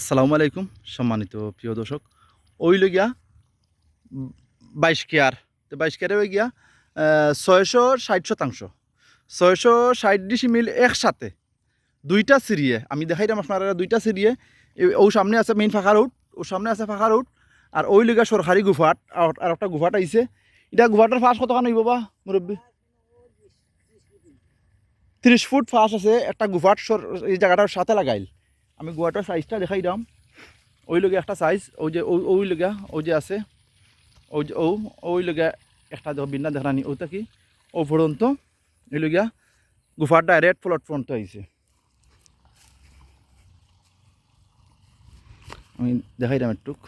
আসসালামু আলাইকুম, সম্মানিত প্রিয় দর্শক। ওই লগিয়া বাইশ কেয়ার, তো বাইশ কেয়ারে ওই গিয়া ছয়শো ষাট শতাংশ। ছয়শো ষাট ডিসিমিল একসাথে দুইটা সিরিয়ে, আমি দেখাইলাম আপনারা দুইটা সিরিয়ে ও সামনে আছে মেইন ফাঁকা রুট ও সামনে আছে ফাঁকা রুট আর ওই লগিয়া সরকারি গুফাট, আর আর একটা গুফাট আইছে। এটা গুফাটার ফাঁস কতখান হইব বা, মুরব্বী? ত্রিশ ফুট ফাঁস আছে, একটা গুফাট এই জায়গাটার সাথে লাগাইল। আমি গুয়াটার সাইজটা দেখাই দাম। ওই লগে একটা সাইজ ওই যে ওই- লগা ওই যে আছে ওই যে ও ওই লগা একটা দেখো বিন্না দেখানি ওটা কি? ও পর্যন্ত এই লগিয়া গুফার ডাইরেক্ট পর্যন্ত আইছে আমি দেখাই দাম একটুক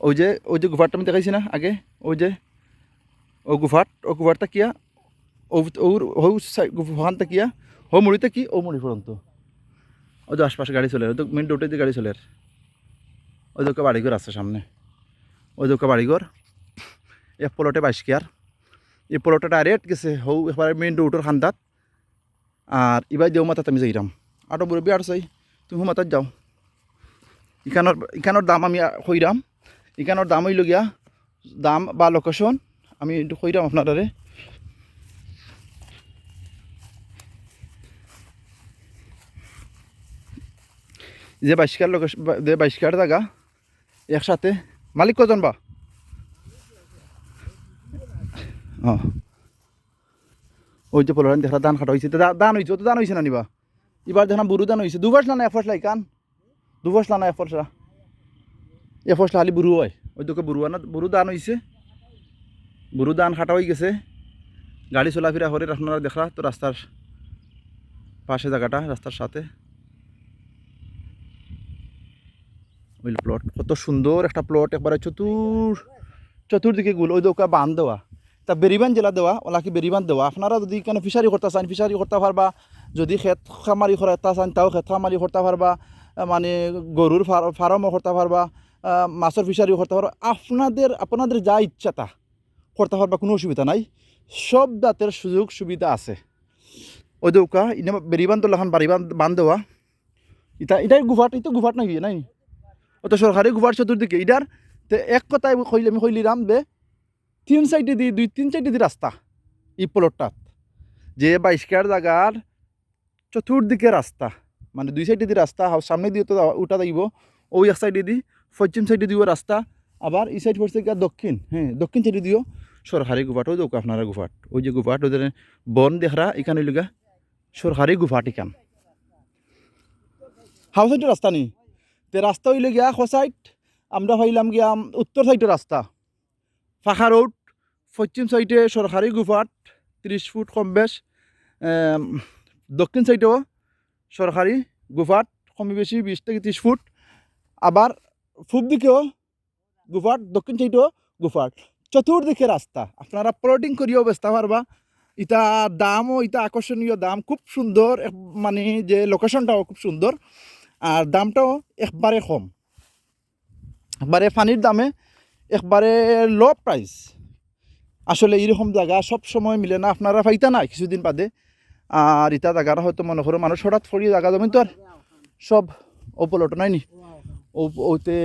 ওই যে ওই যে গুফারটা আমি দেখাইছি না আগে ওই যে ও গুফাট ও গুফারটা কিয়া? ও ওর হৌ গুফানটা কিয়া? হো মুড়িতে কি? ও মুড়ি পর্যন্ত ওই তো আশপাশে গাড়ি চলে, ওই তো মেন রোডে গাড়ি চলে ওই একটা বাড়িঘর আছে সামনে। ওই একটা বাড়িঘর। এক পলটে বাইশ কেয়ার এই পলটে ডাইরেক্ট গেছে হৌ এবারে মেন রোডের খান্দাত। আর ইবাই দেও মাথাত আমি যাইরাম। আটো মুরব্বী আর চাই, তুমি মাথাত যাও। ইখানোর ইখানোর দাম আমি কইরাম ইখানোর দাম হইল গিয়া, দাম বা লোকেশন আমি কইরাম আপনারে যে বাইশকার লোক যে বাইশকার জায়গা একসাথে। মালিক কজন বা? ওই যে পলারান দেখা দান খাটা হয়েছে দান হয়েছে তো দান হয়েছে না নিবা? এবার দেখা বুড়ু দান হয়েছে দু ফসলা না এক ফসলা কান। দু ফসলা না এক ফসলা এ ফসলা হয়। ওই তোকে বুড়ু না বুড়ু দান হয়েছে বুড়ু দান খাটা হয়ে গেছে। গাড়ি চলাফেরা করে আপনারা দেখা, তো রাস্তার পাশে জায়গাটা, রাস্তার সাথে। ওই প্লট কত সুন্দর একটা প্লট একবারে চতুর, চতুর্দিকে গুলো, ওই দোকা বান দেওয়া। তা বেরিবান জেলা দেওয়া ওলা কি বেরিবান দেওয়া। আপনারা যদি কেন ফিশারি করতে চান, ফিশারি করতে পারবা। যদি খেত খামারি করতে চান, তাও খেত খামারি করতে পারবা। মানে গরুর ফার্মও করতে পারবা। মাছের ফিশারিও করতে পারবা। আপনাদের আপনাদের যা ইচ্ছা তা করতে পারবা, কোনো অসুবিধা নাই। সব জাতের সুযোগ সুবিধা আছে। ওই দৌকা ইনে বেরিবান তো লাখান বাড়িবান বান দেওয়া। ইটা এটাই গুফাট এটা গুফাট নাকি, নাই? অত সরকারি গুফার চতুর্দিকে ইটার তে এক কথায় কইলে, আমি কইলিরাম বে তিন সাইডে দি, দুই, তিন সাইডে দি রাস্তা ই প্লটটাত যে বাইশকার জায়গার চতুর্দিকে রাস্তা মানে দুই সাইডে দি রাস্তা সামনে দিয়ে তো উঠা যাইব, ওই এক সাইডে দি, পশ্চিম সাইডে দিও রাস্তা, আবার এই সাইড পড়ছে গিয়া দক্ষিণ হ্যাঁ দক্ষিণ সাইডে দিও সরকারি গুফাট ওই দোকা আপনারা গুফাট ওই যে গুফাট ওদের বন দেখরা, এখানে লগা সরকারি গুফাট এখান। হাউ সাইডে রাস্তা নেই তে রাস্তা হইলে গিয়া খ সাইড আমরা ভাইলাম গিয়া উত্তর সাইডের রাস্তা ফাঁকা রোড পশ্চিম সাইডে সরকারি গুফাট ত্রিশ ফুট কম বেশ দক্ষিণ সাইডেও সরকারি গুফাট কমই বেশি বিশ থেকে ত্রিশ ফুট। আবার পূব দিকেও গুফাট দক্ষিণ সাইডেও গুফাট চতুর্দিকে রাস্তা। আপনারা প্লটিং করিও বেচতে পারবা ইটা দামও, ইটা আকর্ষণীয় দাম। খুব সুন্দর মানে যে লোকেশনটাও খুব সুন্দর। আর দামটাও একবারে কম। একবারে পানির দামে একবারে লো প্রাইস আসলে এরকম জায়গা সব সময় মিলে না, আপনারা পাইতা না কিছুদিন বাদে। আর ইটা জায়গাটা হয়তো মনে করো মানুষ হঠাৎ ফরি জায়গা জমিন তো আর সব ওপলট নাই নি। ওতে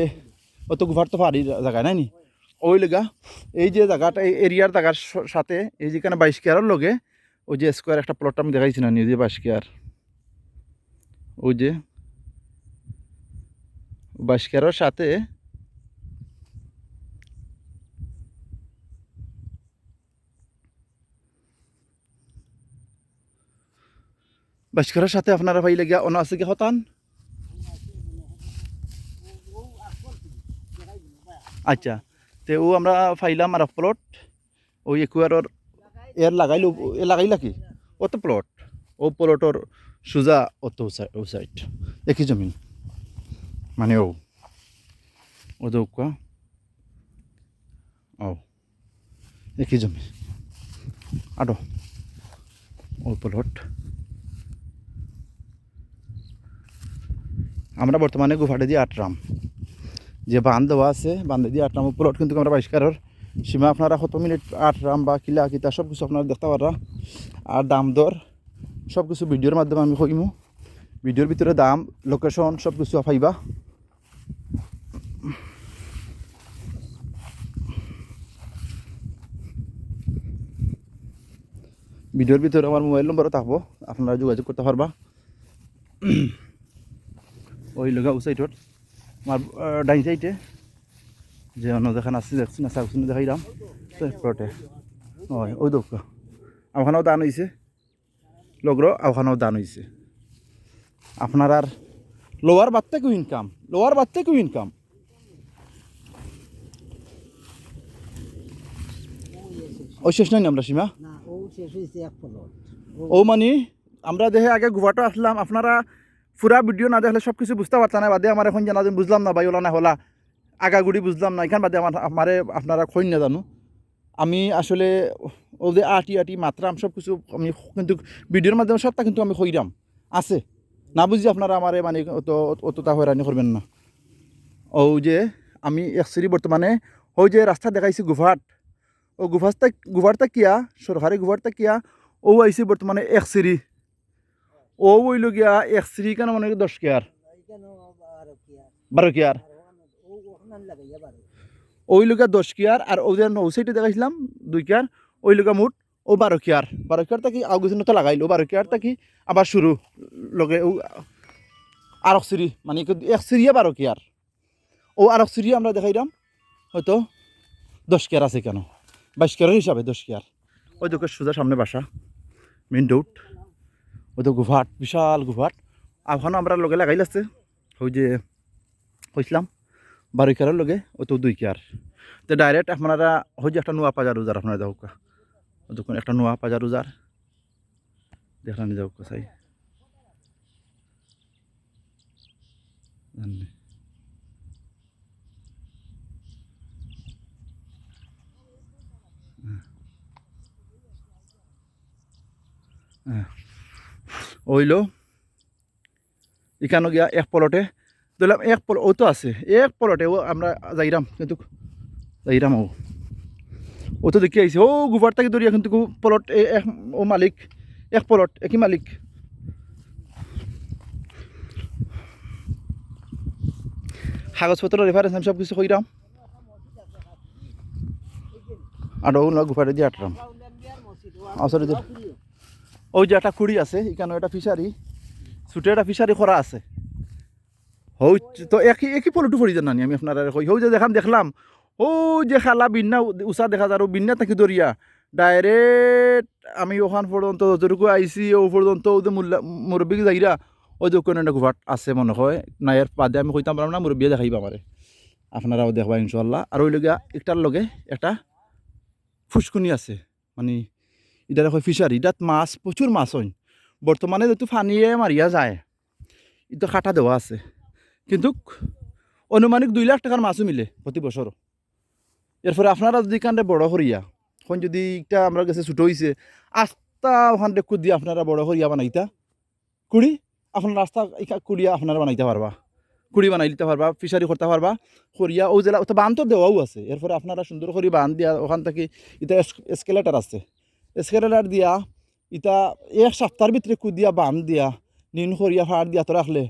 অত গুভার তো পাহাড়ি জায়গা নাই নি। ওই লেগা এই যে জায়গাটা এরিয়ার জায়গার সাথে এই যেখানে বাইশ কেয়ারের লগে, ওই যে স্কোয়ার একটা প্লট আমি দেখাইছি না নিজে বাইশ কেয়ার। ওই যে বাস্কারের সাথে। বাস্কারের সাথে আপনারা পাইলে গিয়া অন আছে কি হতান? আচ্ছা তে ও আমরা ফাইলাম আর প্লট ওই একুয়ারর এর লাগাইল, এ লাগাইলা কি? অত প্লট ও প্লটর সোজা অত সাইড একই জমিন। মানে ও ও দৌকা ও একই জমি আডো ও প্লট আমরা বর্তমানে গুফাটে দিয়ে আটরাম যে বান দেওয়া আছে বান্ধে দিয়ে আটরাম প্লট কিন্তু আমরা বাইশকারের সীমা আপনারা কত মিনিট আটরাম বা কিলা কিতা সব কিছু আপনারা দেখতে পারা আর দাম দর সব কিছু ভিডিওর মাধ্যমে আমি কইমু ভিডিওর ভিতরে দাম লোকেশন সব কিছু পাইবা ভিডিওর ভিতরে আমার মোবাইল নম্বরও থাকব, আপনারা যোগাযোগ করতে পারবা। ওই লগা ও সাইডত আমার ডাইন সাইডে যে অন্য দেখান আছে, দেখছি না চাকছি না দেখাইলাম পরটে হয় ওই দোক আওখানেও দান হয়েছে লগর আওখানেও দান হয়েছে আপনার আর লোয়ার বাদ থেকেও ইনকাম লোয়ার বাদ থেকেও ইনকাম ওই শেষ নাই না আমরা, সীমা? এক ও মানে আমরা দেখে আগে গুয়াটো আসলাম, আপনারা পুরা ভিডিও না দেখলে সব কিছু বুঝতে পারতাম না, বাদে আমার এখন জানা বুঝলাম না, ভাই, ওলা না হলা। আগাগুড়ি বুঝলাম না এখান বাদে আমার আমারে আপনারা খৈন না জানো। আমি আসলে ও যে আটি আটি মাত্রাম সব কিছু আমি কিন্তু ভিডিওর মাধ্যমে সবটা কিন্তু আমি খইরাম আছে। না বুঝি আপনারা আমারে মানে অত অতটা হয়রানি করবেন না। ও যে আমি একচুয়ালি বর্তমানে ওই যে রাস্তা দেখাইছি গুফাট ও গুফাস্তা গুফারটা কিয়া? সরকারি গুফারটা কিয়া? ও আইসি বর্তমানে এক সিরি ও ওইল গিয়া এক সিরি কেন মানে দশ কেয়ার বারো কেয়ার ওই লোকা দশ কেয়ার আর ও যে নৌ সাইডে দেখাইছিলাম, দুই কেয়ার ওই লোকা মুঠ ও বারো কেয়ার বারো কেয়ার তাকি তো লাগাইলো বারো কেয়ার তাকি আবার শুরু লগে ও আর এক সিরি মানে এক সিরিয়া বারো কেয়ার ও আর এক সিরিয়া আমরা দেখাইলাম হয়তো দশ কেয়ার আছে কেন। বাইশ কেয়ারের হিসাবে দশ কেয়ার ওই তোকে সোজা সামনে বাসা মেন রোড ওই তো গুভাট বিশাল গুভাট আহ্বানও আমরা লগে লাগাইল আছে ওই যে কইছিলাম বারো কেয়ারের লগে ও তো দুই কেয়ার। তো ডাইরেক্ট আপনারা, ওই যে একটা নোয়া পাজার উজার আপনারা যাও দেখুন একটা নোয়া পাজার উজার দেখানি যাও চাই জানি ওইলো। এখানে গিয়া এক পলটে। ধরলাম এক পল, ও তো আছে। এক পলটে, ও আমরা যাইরাম কিন্তু, যাইরাম ও। ও তো দেখি আইছে। ও গুবার থেকে ধরিয়া কিন্তু পলট এক, ও মালিক। এক পলট, একই মালিক। কাগজপত্র রেফারেন্স আমি সব কিছু কইরাম। আর ও না গুফারে দিয়ে আটরাম। আসলে ওই যে একটা খুঁড়ি আছে এখানে একটা ফিশারি, ছুটে একটা ফিশারি করা আছে। হৌ তো একই একই পলটু পড়ি জানি আমি আপনার কই। হৌ যে দেখাম, দেখলাম। ও যে খালা বিন্না, উষা দেখা যায় বিন্না থাকি দরিয়া ডাইরেক্ট আমি ওখান পর্যন্ত যতটুকু আইসি ও পর্যন্ত ও যে মুল্লা, মুরব্বী যাইরা, ওই যে ওখানে একটা গুভাট আছে মনে হয়। না এর বাদে আমি কইতাম পারলাম না মুরব্বী দেখাইবা আমারে। আপনারাও দেখবা ইনশাল্লাহ আর ওই লগে, একটার লগে একটা ফুসকুনি আছে। মানে এটা দেখো ফিশারি ইটাত মাছ প্রচুর মাছ হয় বর্তমানে যেহেতু ফানিয়ে মারিয়া যায় এটা কাটা দেওয়া আছে। কিন্তু অনুমানিক দুই লাখ টাকার মাছও মিলে প্রতি বছর এরপরে আপনারা যদি কান্দে বড় হরিয়া এখন যদি একটা আমরা কাছে ছুটো হয়েছে আস্তা ওখান দেখু দিয়ে আপনারা বড় হরিয়া বানাইতা কুড়ি আপনার রাস্তা কুড়িয়া আপনারা বানাইতে পারবা কুড়ি বানাই দিতে পারবা ফিশারি করতে পারবা করিয়া ও জেলা তো বান তো দেওয়াও আছে। এরপরে আপনারা সুন্দর করে বান দিয়া, ওখান থেকে এটা এসকেলেটার আছে। এসকেলেটার দিয়া, ইতা এক সপ্তাহের ভিতরে কুদিয়া বান দিয়া, নিন করিয়া ফাড় দিয়া তো রাখলে।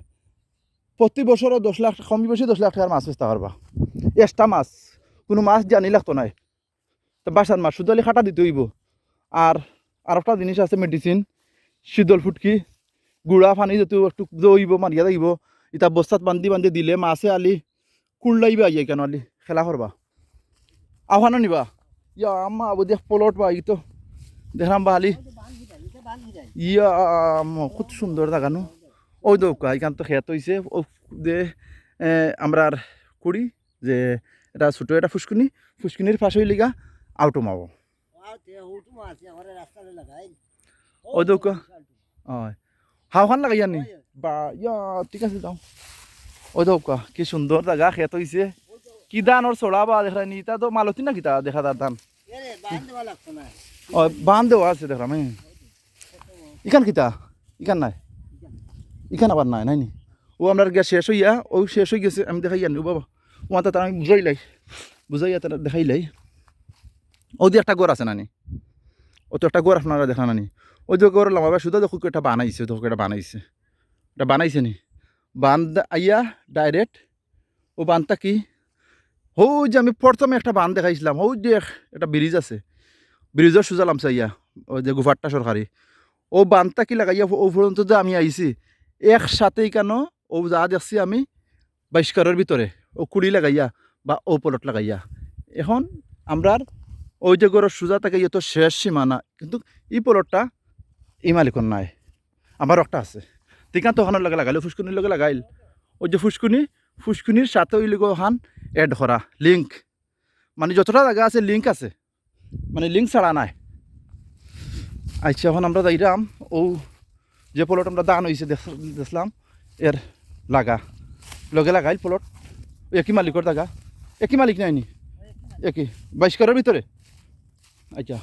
প্রতি বছরও দশ লাখ, কমি বেশি দশ লাখ টাকার মাছ বেচতে পারবা। এক্সট্রা মাছ, কোনো মাছ জানি লাগতো নাই। তো বাসার মাছ শুধু খাটা দিতে হইব। আর আর একটা জিনিস আছে মেডিসিন শীতল ফুটকি, গুড়া পানি যত একটু দইব মারিয়া দিব ইটা বস্তাত বান্ধি বান্ধি দিলে মাছে আলি কুড়লাইবা আইয়া কেন আলি, খেলা করবা। আহ্বানও নিবা ইয়া আম্মা, আবু দেখ পলট বা তো দেখলাম বা আলি ইয়া, খুব সুন্দর জাগানো। ওই তো এখান তো খেত হয়েছে যে আমরা আর করি যে, এটা ছোটো একটা ফুসকুনি ফুসকুনির পাশে লিগা আউটো মাবো। ওই তো হয়। হাওখান লাগাই জানি বা, ইয়া, ঠিক আছে, যাও। ওই তো কি সুন্দর জায়গা খেত হয়েছে কি ধান ওর চড়া বা দেখা নি তা তো মালতি না কিতা দেখা তার ধান ও বান দেওয়া আছে দেখলাম ইখান কিতা? ইখান নাই? ইখান আবার নাই নাই নি ও, আমরা গিয়া শেষ হইয়া, ও শেষ হয়ে গেছে, আমি দেখাই ও বাবা। ও মাথা তার আমি বুঝাইলাই, বুঝাইয়া তারা দেখাইলাই। ও দিয়ে একটা গড় আছে নানি ও তো একটা গড় আপনারা দেখা নানি ওই যে গড় লামাবার শুধু দেখো এটা বানাইছে, দেখো এটা বানাইছে। এটা বানাইছে নি? বান্ধ আইয়া ডাইরেক্ট ও বান্ধটা কি? হৌ যে আমি প্রথমে একটা বান্ধ দেখাইছিলাম হৌ যে এক- একটা ব্রিজ আছে। ব্রিজের সোজা লামছে ইয়া ওই যে গুফারটা সরকারি ও বান্ধটা কি লাগাইয়া ও পর্যন্ত যে আমি আইছি একসাথেই কেন ও যা দেখছি আমি বাইশকারের ভিতরে ও কুড়ি লাগাইয়া বা ও পলট লাগাইয়া এখন আমরার ওই যে গরর সোজা থাকে ইয়ে তো শেষ সীমানা, কিন্তু ই পলটটা ই মালিকর নাই। আমার একটা আছে। তিকা তো ওখানের লগে লাগাইল ফুসকুনির লগে লাগাইল। ওই যে ফুসকুনি ফুসকুনির সাথে ওই লগে ওখান এড করা লিঙ্ক মানে যতটা জায়গা আছে লিঙ্ক আছে। মানে লিঙ্ক ছাড়া নাই। আচ্ছা এখন আমরা যাইরাম। ও যে পলট আমরা দান হয়েছে দেখলাম, এর লাগা। লগে লাগাইল পলট একই মালিকর জায়গা একই মালিক নাই নি? একই। বাইশ করার ভিতরে আচ্ছা।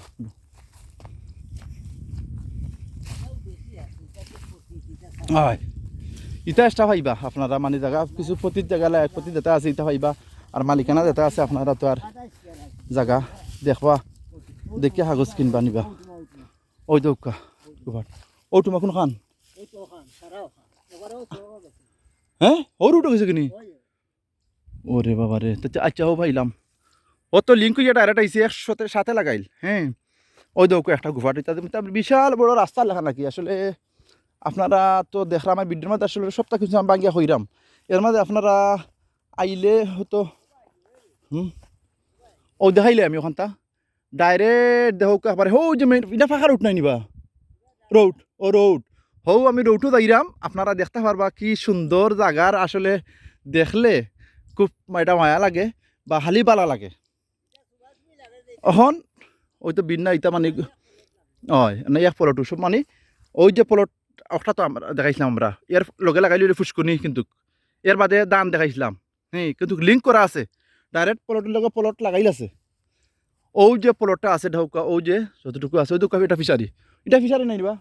হয়। ইটা এক্সট্রা পাইবা আপনারা মানে জায়গা কিছু প্রতি জায়গা প্রতি যেটা আছে, ইটা পাইবা আর মালিকানা যেটা আছে, আপনারা তো আর জায়গা দেখবা। দেখি কাগজ কিনবা নিবা। ওই দৌকা ও তোমার কোন খান? হ্যাঁ? ওর উঠে গেছে কিনি? ওরে বাবা রে আচ্ছা ও ভাইলাম। ও তো লিঙ্ক ইয়ে ডাইরেক্ট আইসি একসাথে সাথে লাগাইল হ্যাঁ? ওই দৌকা একটা গুফাট তাদের বিশাল বড় রাস্তা লেখা নাকি, আসলে আপনারা তো দেখলাম আমার ভিডিওর মধ্যে, আসলে সপ্তাহ কিছু আমি বাঙ্গিয়া হইরাম এর মধ্যে আপনারা আইলে হয়তো, হুম? ও দেখাইলে আমি ওখানটা। ডাইরেক্ট দেহ একবারে হৌ, যে এটা ফাঁকা রোড নাই নিবা? রোড ও রোড হৌ, আমি রোডও যাইরাম আপনারা দেখতে পারবা কি সুন্দর জাগার আসলে দেখলে খুব এটা মায়া লাগে বা হালি বালা লাগে। অহন, ওই তো বিনা ইটা মানে হয় না এক পলটু সব মানে ওই যে পলট একটা তো আমরা দেখাইছিলাম আমরা। এর লগে লাগাইলে ফুসকুনি কিন্তু। এর বাদে দান দেখাইছিলাম। হ্যাঁ কিন্তু লিঙ্ক করা আছে। ডাইরেক্ট পলটের লগে পলট লাগাইল আছে। ওই যে পলটটা আছে ঢৌকা, ওই যে যতটুকু আছে, ওই তো এটা ফিসারি এটা ফিসারি নাই নিবা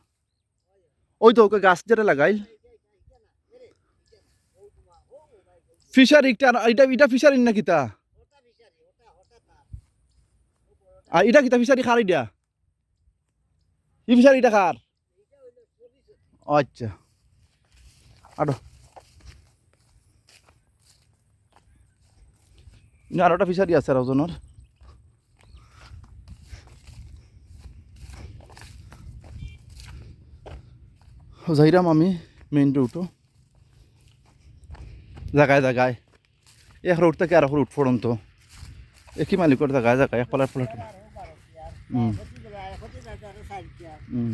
ওই তো ওকে গাছ যেটা লাগাইল ফিশারি এটা এটা ফিশারি না কিতা আর এটা কিতা ফিশারি খার এটা? ই ফিশারি এটা খার? আচ্ছা। আর। ফিশারি আছে আর যাইরাম আমি মেইন রুটও জাগায় জাগায় এক রোড থেকে আর রোড পড়ন্ত একই মালিকর জাগায় জাগায় এক পালার পালার হুম হুম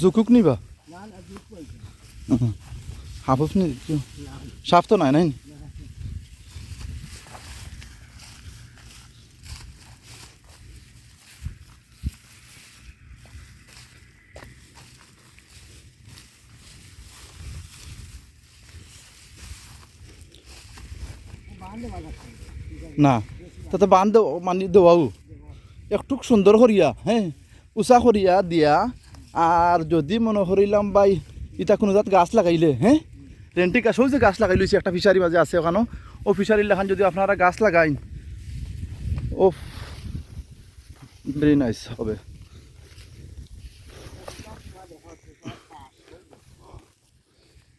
জুকুক নিবা। হাফুস নি সাফ তো নাই নাই না তাতে বান দেও মানে দেওয়াও একটু সুন্দর করিয়া হ্যাঁ উষা করিয়া দিয়া আর যদি মনে করিলাম বাই ইটা কোনো জাত গাছ লাগাইলে হ্যাঁ রেন্টি গাছ যে গাছ লাগাই লইছে, একটা ফিশারি মাঝে আছে ওখানে ও ফিশারির লেখান যদি আপনারা গাছ লাগাইন ও ভেরি নাইস হবে।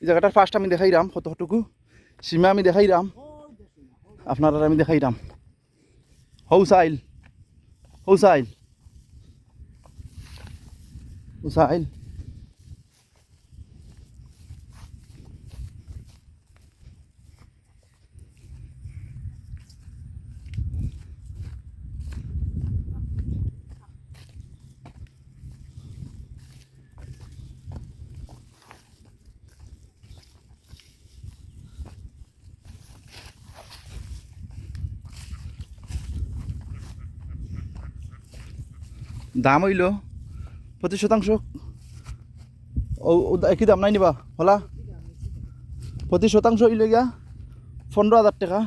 এই জায়গাটার ফার্স্ট আমি দেখাইরাম, কতটুকু? সীমা আমি দেখাইরাম আপনারা আমি দেখাইরাম। হৌ সাইল হৌ সাইল সাইল দাম হইল পঁচিশ শতাংশ। একই দাম, নাই নিবা, হলা? পঁচিশ শতাংশ হইলে গিয়া পনেরো হাজার টাকা,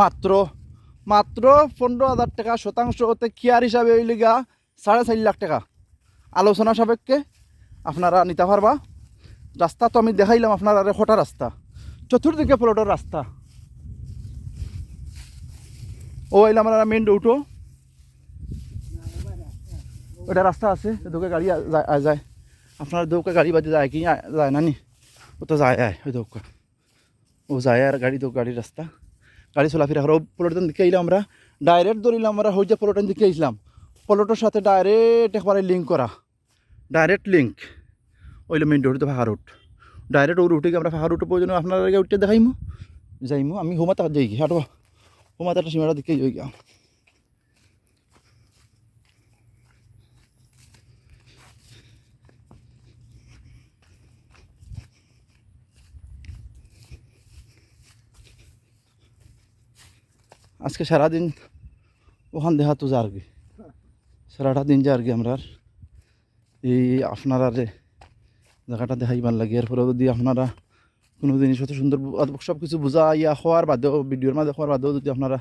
মাত্র মাত্র পনেরো হাজার টাকা শতাংশ ওতে কেয়ার হিসাবে হইলে গিয়া সাড়ে চার লাখ টাকা। আলোচনা সাপেক্ষে আপনারা নিতে পারবা। রাস্তা তো আমি দেখাইলাম আপনার আরে হটা রাস্তা? চতুর্দিকে প্লটের রাস্তা। ও আইলাম আমরা মেন রোডও ওটা রাস্তা আছে দৌকে গাড়ি যায়- আপনার দৌকে গাড়ি বাজে যায় কি যায় না নি? ও তো যায়, আয় ওই দৌকা ও যায় আর গাড়ি দৌ গাড়ির রাস্তা গাড়ি চলাফেরা করে পলটন দিকে এলাম আমরা ডাইরেক্ট ধরিলাম আমরা হই যে পলটন দিকে আইলাম পলটের সাথে ডাইরেক্ট একবারে লিঙ্ক করা ডাইরেক্ট লিঙ্ক ওইলো মেইন রোড তো ফাঁকা রোড ডাইরেক্ট ও রুটে আমরা ফাঁকা রুটে প্রয়োজন আপনার উঠতে দেখাইমু। যাইমু, আমি হোমাতা যাই গিয়ে হাঁটবা হোমাতাটা সীমাটা দিকে যাই গিয়া আজকে সারাদিন ওখান দেখা তো যার কি সারাটা দিন যার কি আমরা এই আপনারা জায়গাটা দেখাইবার লাগে। এরপরে যদি আপনারা কোনো জিনিস অত সুন্দর সব কিছু বুঝা ইয়া হওয়ার বাদেও, ভিডিওর মাঝে হওয়ার বাদেও যদি আপনারা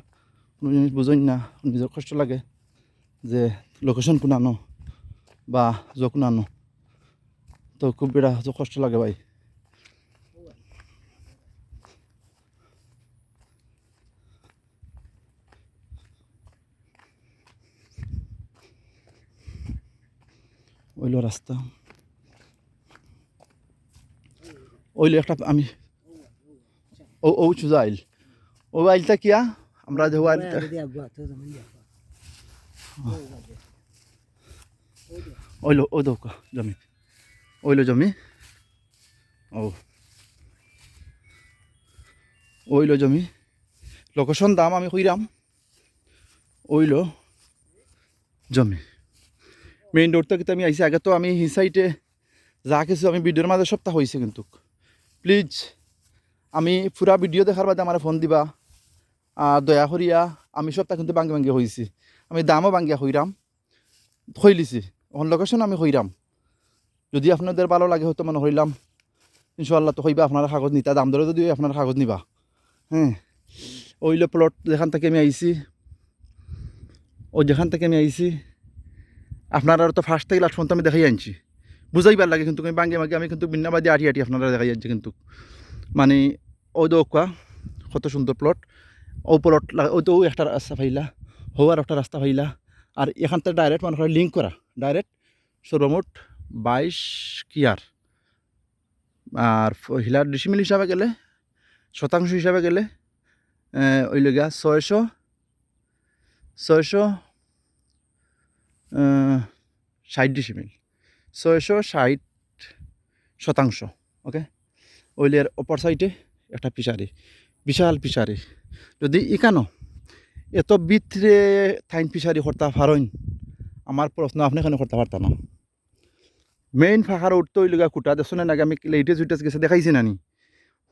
কোনো জিনিস বুঝেন না, নিজের কষ্ট লাগে যে লোকেশন কোন আনো বা যখন আনো তো খুব বিড়া কষ্ট লাগে ভাই। ওইলো রাস্তা। ওইলো একটা আমি ও ও চুজা আইল ও আইলটা কিয়া আমরা যে ওইলো ও দৌকা জমি। ওইলো জমি। ও। ওইলো জমি। লোকেশন দাম আমি কইরাম। ওইলো জমি। মেইন রোড থেকে আমি আইসি আগে তো আমি হি সাইডে যা কিছু আমি ভিডিওর মাঝে সপ্তাহ হয়েছে কিন্তু। প্লিজ আমি পুরা ভিডিও দেখার বাদে আমার ফোন দিবা। আর দয়া করিয়া আমি সপ্তাহ কিন্তু বাঙ্গি বাঙ্গি হয়েছি আমি দামও বাঙ্গিয়া হইরাম হইলিছি অন লোকেশন আমি হইরাম যদি আপনাদের ভালো লাগে হয়তো মানে হইলাম ইনশাল্লাহ তো হইবা আপনারা কাগজ নিতা। দাম দরে যদি আপনারা কাগজ নিবা। হ্যাঁ ওইলো প্লট যেখান থেকে আমি আইছি ও যেখান থেকে আমি আইছি আপনারা তো ফার্স্ট থেকে লাস্ট পর্যন্ত আমি দেখাই আনছি। বুঝাইবার লাগে কিন্তু, আমি বাঙ্গে মাগে আমি কিন্তু বিন্নাবাদী আটি আটি আপনারা দেখাই আনছি কিন্তু। মানে ওই দৌকা কত সুন্দর প্লট ও প্লট ওই তো একটা রাস্তা পাইলা, হওয়ার একটা রাস্তা ফাইলা আর এখান থেকে ডাইরেক্ট মানুষের লিঙ্ক করা। ডাইরেক্ট সর্বমোট বাইশ কিয়ার। আর হিলার ডিসিমিল হিসাবে গেলে, শতাংশ হিসাবে গেলে ওই লগা ছয়শো ছয়শো ষাট ডিসিমিল ছয়শো ষাট শতাংশ ওকে ওইলের অপর সাইডে একটা পিসারি বিশাল পিসারি যদি ইকানো এত ভিতরে থাইন পিসারি করতে পারেন আমার প্রশ্ন আপনি এখানে করতে পারতাম না। মেইন ফাঁকার উঠতে ওই লগা কুটা, দেখছ না আমি লেটেস্ট উইটেস গেছে দেখাইছি নানি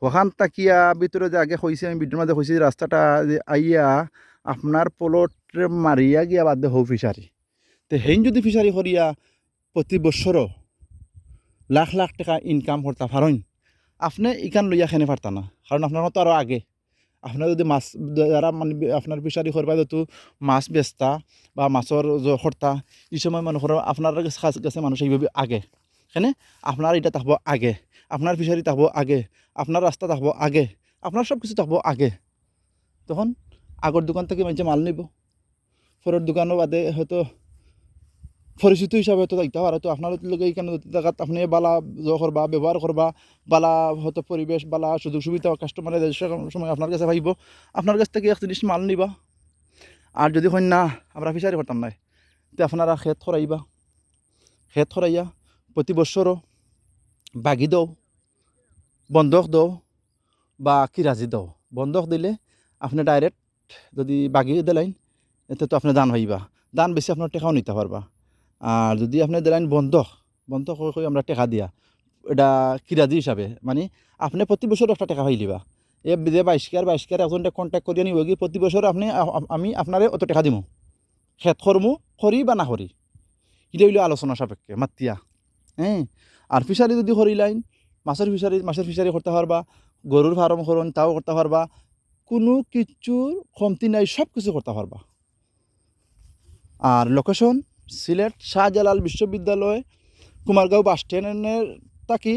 ওখান তাকিয়া ভিতরে যে আগে হয়েছে আমি ভিডিওর মাঝে হয়েছি রাস্তাটা আইয়া আপনার পলট মারিয়া গিয়া বাদ হৌ ফিসারি তো হেন যদি ফিসারি করিয়া প্রতি বছরও লাখ লাখ টাকা ইনকাম করতে পারেন আপনি ইকান লইয়া খেনে পারতা না? কারণ আপনার মতো আরও আগে। আপনার যদি মাছ যারা মানে আপনার ফিসারি করবা যত মাছ বেচতা বা মাছর হর্তা এই সময় মানুষের আপনার কাছে মানুষ এইভাবে আগে। হ্যাঁ আপনার এটা থাকব আগে। আপনার ফিসারি থাকব আগে। আপনার রাস্তা থাকব আগে। আপনার সব কিছু থাকব আগে। তখন আগর দোকান থেকে মানুষে মাল নিব। পরের দোকানও বাদে হয়তো পরিচিত হিসাবে হয়তো দেখতে পারে। তো আপনার লোকে এইখানে জায়গাত আপনি বালা করবা, ব্যবহার করবা, বালা হয়তো পরিবেশ, বালা সুযোগ সুবিধা কাস্টমারের সময় আপনার কাছে ভাইব আপনার কাছ থেকে এক জিনিস মাল নিবা। আর যদি হয় না, আমরা ফিসারি করতাম নাই। তো আপনারা খেত খরাইবা। খেত খরাইয়া প্রতি বছরও বাগি দাও, বন্ধক দাও বা কিরাজি দাও। বন্ধক দিলে আপনি ডাইরেক্ট যদি বাগি দিলেন, এতে তো আপনি দান হইবা। দান বেশি আপনার টেকাও নিতে পারবা। আর যদি আপনি দিলেন বন্ধক বন্ধক হয়ে হয়ে আমরা টেকা দিয়া। এটা কিরাজি হিসাবে মানে আপনি প্রতি বছর একটা টাকা পাইলিবা এ যে বাইশকার বাইশকার একজনটা কন্ট্যাক্ট করিয়া নিব কি প্রতি বছর আপনি, আমি আপনারে অত টাকা দিমু। খেত করমু করি বা না করি এটা হইল আলোচনা সাপেক্ষে, মাতিয়া। হ্যাঁ আর ফিশারি যদি করিলাইন মাছের ফিশারি মাছের ফিশারি করতে পারবা গরুর ফার্ম করুন তাও করতে পারবা, কোনো কিছুর কমতি নাই সব কিছু করতে পারবা। আর লোকেশন সিলেট শাহজালাল বিশ্ববিদ্যালয় কুমারগাঁও বাস স্ট্যান্ডের তাকি,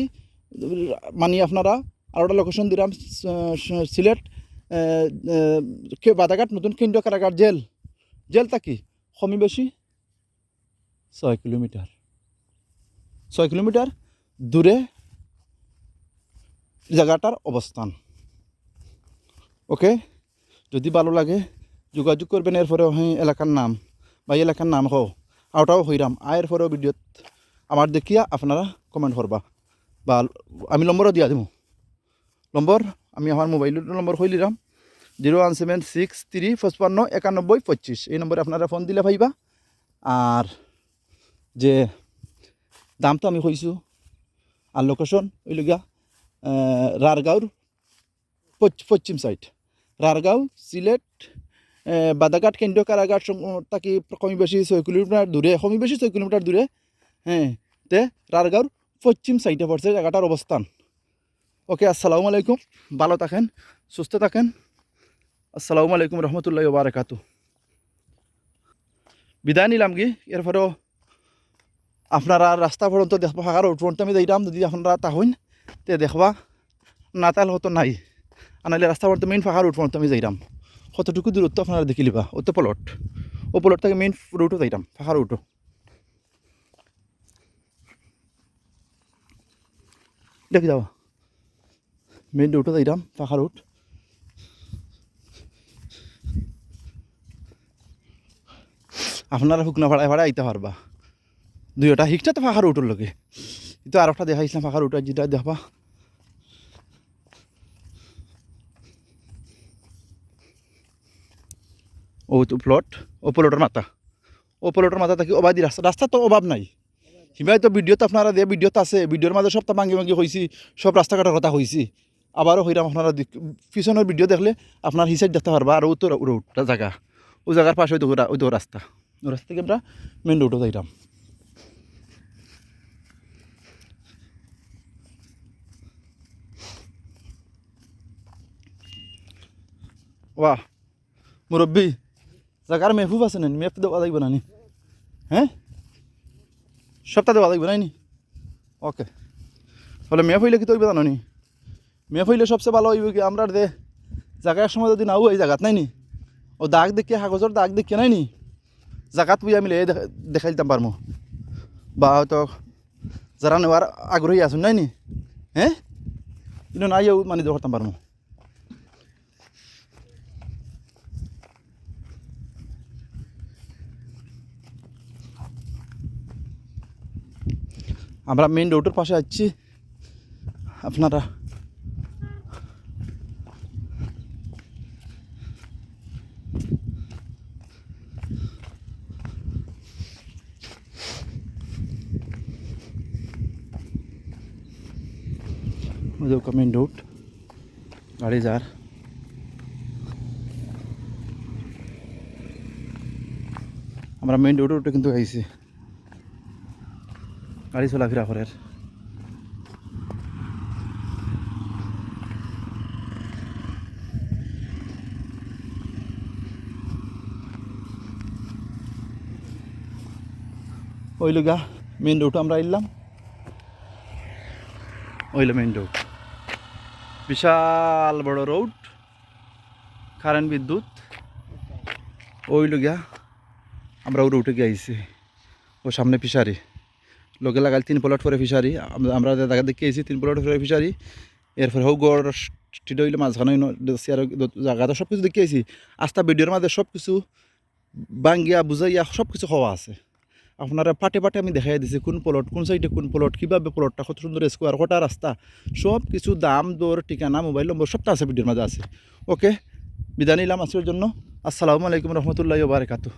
মানি আপনারা আর একটা লোকেশন দিলাম সিলেট বাদাঘাট, নতুন কেন্দ্রীয় কারাগার, জেল। জেল থাকি কমি বেশি? ছয় কিলোমিটার। ছয় কিলোমিটার দূরে জায়গাটার অবস্থান। ওকে? যদি ভালো লাগে যোগাযোগ করবেন এরপরে এলাকার নাম বা এলাকার নাম হও আওটাও হইরাম। আয়ের পরেও ভিডিওত আমার দেখিয়া আপনারা কমেন্ট করবা। বা আমি নম্বরও দিয়া দিব নম্বর, আমি আমার মোবাইলের number হইলিরাম zero one seven six three পঁচপান্ন একানব্বই পঁচিশ। এই নম্বরে আপনারা ফোন দিলে পাইবা। আর যে দাম তো আমি কইছোঁ। আর লোকেশন ওইলগিয়া রারগাঁওর পশ্চিম সাইড রারগাঁও, সিলেট বাদাঘাট কেন্দ্রীয় কারাগার তাকি কমি বেশি ছয় কিলোমিটার দূরে কমি বেশি ছয় কিলোমিটার দূরে হ্যাঁ তে রারগাঁওর পশ্চিম সাইডে পড়ছে জায়গাটার অবস্থান ওকে আসসালামু আলাইকুম, ভালো থাকেন, সুস্থ থাকেন। আসসালামু আলাইকুম রহমতুল্লাহ বারাকাতু বিদায় নিলাম কি? এরপরেও আপনারা রাস্তা পর্যন্ত দেখবা ফাঁকা রোড আমি যাইতাম যদি আপনারা তাহইন তে দেখবা না তাহলে হতো নাই। আর নাহলে রাস্তা পর্যন্ত মেইন ফাঁকা পর্যন্ত আমি যাইতাম কতটুকু দূরত্ব আপনারা দেখি লিবা ওতে পলট ও পলট থেকে মেইন রুটও যাইতাম ফাঁকা রুটও দেখি যাওয়া মেইন রুটও যাইতাম ফাঁকা রুট আপনারা শুকনা ভাড়ায় ভাড়া আইতে পারবা। দুইটা শিখটা তো ফাঁকা রুটের লগে। কিন্তু আর একটা দেখাইছিলাম ফাঁকা রুট যেটা দেখবা। ও প্লট ও প্লটের মাথা। ও প্লটের মাথা থাকি অবাধি রাস্তা রাস্তা তো অভাব নাই। হিমাই তো ভিডিওতে আপনারা দিয়ে ভিডিওতে আছে ভিডিওর মাঝে সব তো ভাঙ্গি ভাঙ্গি হয়েছি সব রাস্তাঘাটের কথা হয়েছি আবারও হইরাম আপনারা পিছনের ভিডিও দেখলে আপনার হিসাব দেখতে পারবা আর ও তো রোডটা জায়গা ও জায়গার পাশে ওই তো ওই তো রাস্তা ওই রাস্তা থেকে আমরা মেন রোডও যাইতাম বাহ মুরব্বী জায়গার মেহবুব আছে না মেপ দেওয়া লাগবে না নি হ্যাঁ সপ্তাহ দেওয়া লাগবে নাই নি ওকে তাহলে মেপ হইলে কি তো হইবে জানো নি মেপ হইলে সবচেয়ে ভালো হইবে কি আমরা দে জায়গার সময় যদি নাও এই জায়গাত নাই নি ও দাগ দেখিয়ে কাগজের দাগ দেখিয়ে নাই নি জায়গাত বুঝে আমি দেখাই দিতাম পারমো বা হয়তো যারা নেওয়ার আগ্রহী আছেন নাই নি হ্যাঁ কিন্তু নাই মানে ধরতাম পারমো আমরা মেইন রোডের পাশে আছি। আপনারা মেইন রোড গাড়ি যার। আমরা মেইন রোডে কিন্তু আইছি। গাড়ি চলাফেরা করে ওইল গা মেন রোড আমরা এলাম ওইল মেন রোড বিশাল বড় রোড কারেন্ট বিদ্যুৎ। ওইল গা আমরা ও রুটে গিয়ে আইছি। ও সামনে ফিশারি। লোকে লাগাল তিন প্লট করে ফিশারি আমরা- দেখে তিন প্লট করে ফিশারি এরপরে হোক গড় হইলে মাঝখানে জায়গাটা সব কিছু দেখে আইছি আস্তা ভিডিওর মাঝে সব কিছু বাঙ্গিয়া, বুঝাইয়া সব কিছু হওয়া আছে। আপনারা পাটে পাটে আমি দেখাই দিছি কোন প্লট কোন সাইডে কোন প্লট কীভাবে প্লটটা কত সুন্দর স্কোয়ার কটা রাস্তা। সব কিছু দাম, দর, ঠিকানা মোবাইল নম্বর সবটা আছে ভিডিওর মাঝে আছে। ওকে বিদায় নিলাম আজকের জন্য। আসসালামু আলাইকুম রহমতুল্লাহ বারকাতু